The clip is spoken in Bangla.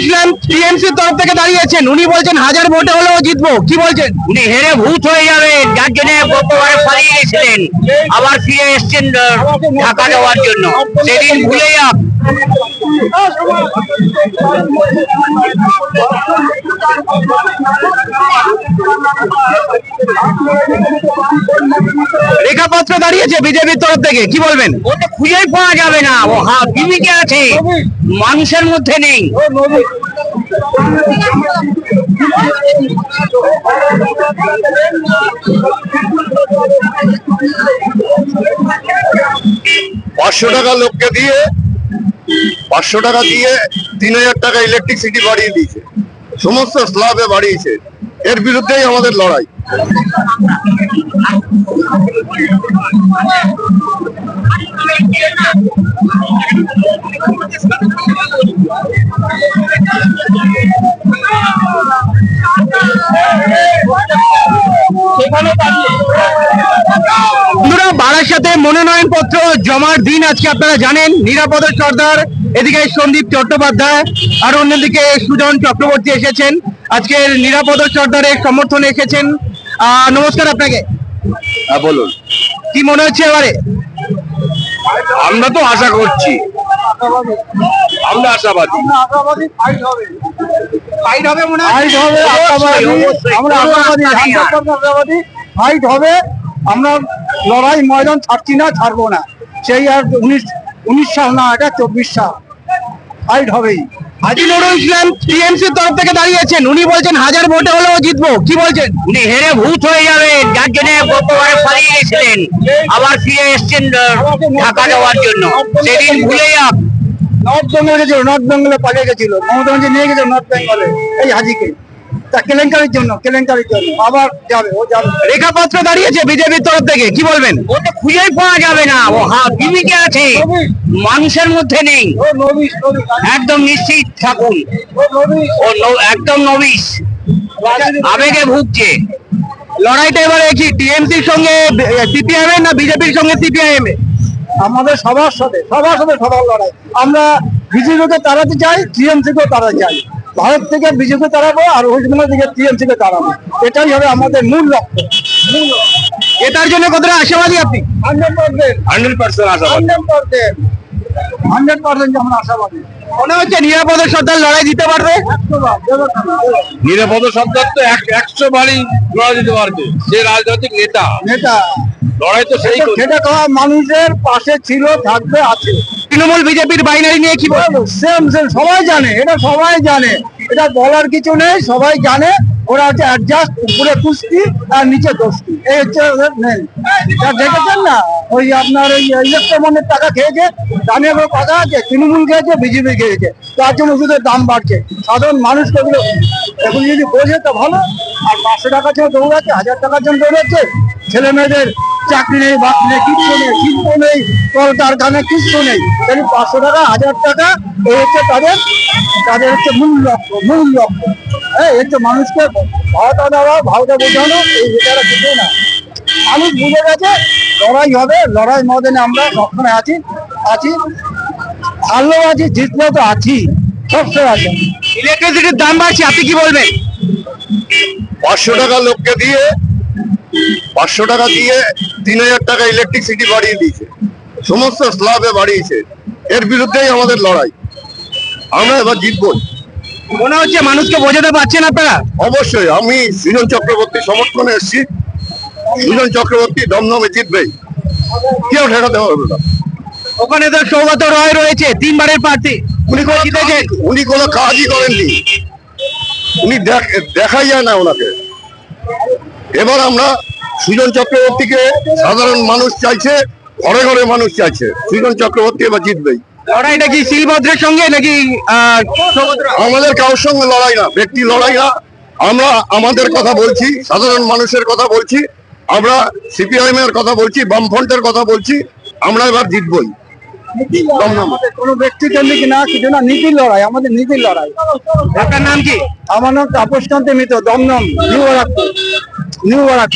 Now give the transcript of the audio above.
ইসলাম টিএমসির তরফ থেকে দাঁড়িয়েছেন। উনি বলছেন, হাজার ভোটে হলেও জিতবো। কি বলছেন? উনি হেরে ভূত হয়ে যাবেন, যার জন্য গতবারে পালিয়ে গেছিলেন আবার ফিরে এসছেন টাকা ঢাকা দেওয়ার জন্য। সেদিন ভুলে যাক রেখাপত্র দাঁড়িয়েছে বিজেপির তরফ থেকে, কি বলবেন? ও খুঁজেই পাওয়া যাবে না ও হ্যাঁ বিবিকে আছে, মানুষের মধ্যে নেই। পাঁচশো টাকা লোককে দিয়ে পাঁচশো টাকা দিয়ে তিন হাজার টাকা ইলেকট্রিসিটি বাড়িয়ে দিয়েছে। সমস্ত স্ল্যাবে বাড়িয়েছে। এর বিরুদ্ধেই আমাদের লড়াই। বন্ধুরা বারাসাতে মনোনয়ন পত্র জমার দিন আজকে আপনারা জানেন। নিরাপদ সর্দার এদিকে সন্দীপ চট্টোপাধ্যায় আর অন্যদিকে সুজন চক্রবর্তী এসেছেন। আজকের নিরাপদ সর্দারের সমর্থনে এসেছেন। আহ, নমস্কার আপনাকে। হ্যাঁ বলুন। কি মনে হচ্ছে এবারে? আমরা তো আশা করছি। আমরা আশাবাদী। ফাইট হবে মনে হয়? ফাইট হবে আমরা আশাবাদী ফাইট হবে আমরা লড়াই ময়দান ছাড়ছি না ছাড়বো না। সেই আর উনিশ উনিশ সাল না এটা চব্বিশ সাল। ফাইট হবেই। হাজি নুরুল ইসলাম টিএমসির তরফ থেকে দাঁড়িয়েছেন। উনি বলছেন হাজার ভোটে হলেও জিতবো। কি বলছেন? উনি হেরে ভূত হয়ে যাবেন যার জন্য গতবারে পালিয়ে গেছিলেন আবার ফিরে এসছেন ঢাকা দেওয়ার জন্য। সেদিন ভুলে যাক নর্থ বেঙ্গলে গেছিল নর্থ বেঙ্গলে পালিয়ে গেছিল। মমতা নিয়ে গেছিল নর্থ বেঙ্গলে এই হাজিকে। তা কেলেঙ্কারির জন্য কেলেঙ্কারির জন্য। আবার যাবে ও যাবে। দাঁড়িয়েছে বিজেপির তরফ থেকে কি বলবেন? ও তো খুঁজেই পাওয়া যাবে না। ও বিবিকে আছে? মানুষের মধ্যে নেই। একদম নিশ্চিত থাকুন। ও নবিশ। ও ন- একদম নবিশ। আবেগে ভুগছে। লড়াইটা এবারে কি টিএমসির সঙ্গে সিপিআইএম এর না বিজেপির সঙ্গে সিপিআইএম আমাদের সবার সাথে সবার সাথে সবার লড়াই। আমরা বিজেপিকে তাড়াতে চাই টিএমসি কে তাড়াতে চাই। ভারত থেকে বিজেপি তাড়াবো আর ওয়েস্ট বেঙ্গল থেকে টিএমসি কে তাড়াবো। এটাই হবে আমাদের মূল লক্ষ্য। এটার জন্য কতটা আশাবাদী আপনি? Hundred percent. হান্ড্রেড পার্সেন্ট আশাবাদী। Hundred percent. হান্ড্রেড পার্সেন্ট আমরা আশাবাদী। মনে হচ্ছে নিরাপদ সর্দার লড়াই দিতে পারবে। নিরাপদ শব্দ তো একশো বারই লড়াই দিতে পারবে। সে রাজনৈতিক নেতা। নেতা। লড়াই তো সেই খাওয়া মানুষের পাশে ছিল থাকবে আছে। তৃণমূল বিজেপির বাইনারি নিয়ে কি বলব? সবাই জানে, এটা সবাই জানে। এটা বলার কিছু নেই, সবাই জানে, ওরা হচ্ছে অ্যাডজাস্ট উপরে কুস্তি, আর নিচে দোস্তি। এই হচ্ছে ওদের দেখেছেন না? ওই আপনার ওই টাকা খেয়েছে দামের কথা আছে, তৃণমূল খেয়েছে, বিজেপি খেয়েছে। তার জন্য ওষুধের দাম বাড়ছে। সাধারণ মানুষকে ওগুলো, এখন যদি বোঝে তো ভালো। আর পাঁচশো টাকার জন্য দৌড়াচ্ছে, হাজার টাকার জন্য দৌড়াচ্ছে ছেলে মেয়েদের চাকরি নেই বাকরি নেই কিচ্ছু নেই শিল্প নেই কল কারখানা কিচ্ছু নেই। তাহলে পাঁচশো টাকা হাজার টাকা এই হচ্ছে তাদের তাদের হচ্ছে মূল লক্ষ্য মূল লক্ষ্য। হ্যাঁ হচ্ছে মানুষকে ভাওতা দেওয়া ভাওতা বোঝানো এই এটা কিছু না। মানুষ বুঝে গেছে লড়াই হবে লড়াই ময়দানে আমরা সবসময় আছি আছি। ভালো আছি জিতলেও তো আছি সবসময় আছি। ইলেকট্রিসিটির দাম বাড়ছে আপনি কি বলবেন? পাঁচশো টাকা লোককে দিয়ে পাঁচশো টাকা দিয়ে তিন হাজার টাকা ইলেকট্রিসিটি বাড়িয়ে দিয়েছে। সমস্ত স্ল্যাবে বাড়িয়েছে। এর বিরুদ্ধেই আমাদের লড়াই। আমরা এবার জিতবই। মনে হচ্ছে মানুষকে বোঝাতে পারছেন আপনারা? অবশ্যই আমি সুজন চক্রবর্তী সমর্থনে এসেছি। সুজন চক্রবর্তী দমদমে জিতবেই। কেউ ঠেকাতে পারবে না। ওখানে তো সৌগত রয় রয়েছে তিনবারের প্রার্থী। উনি কোনো জিতেছেন? উনি কোনো কাজই করেননি। উনি দেখ- দেখাই যায় না ওনাকে। এবার আমরা সুজন চক্রবর্তীকে সাধারণ মানুষ চাইছে ঘরে ঘরে মানুষ চাইছে। সুজন চক্রবর্তী এবার জিতবেই। লড়াইটা কি শিলভদ্রের সঙ্গে নাকি আহ, আমাদের কারোর সঙ্গে লড়াই না ব্যক্তি লড়াই না। আমরা আমাদের কথা বলছি সাধারণ মানুষের কথা বলছি আমরা সিপিআইএম এর কথা বলছি বামফ্রন্টের কথা বলছি আমরা এবার জিতবই। কোনো ব্যক্তিকেন্দ্রিক না কিছু না নীতির লড়াই আমাদের নীতির লড়াই। আপনার নাম কি? আমার নাম Tapas Kanti Mitra Dumdum new you are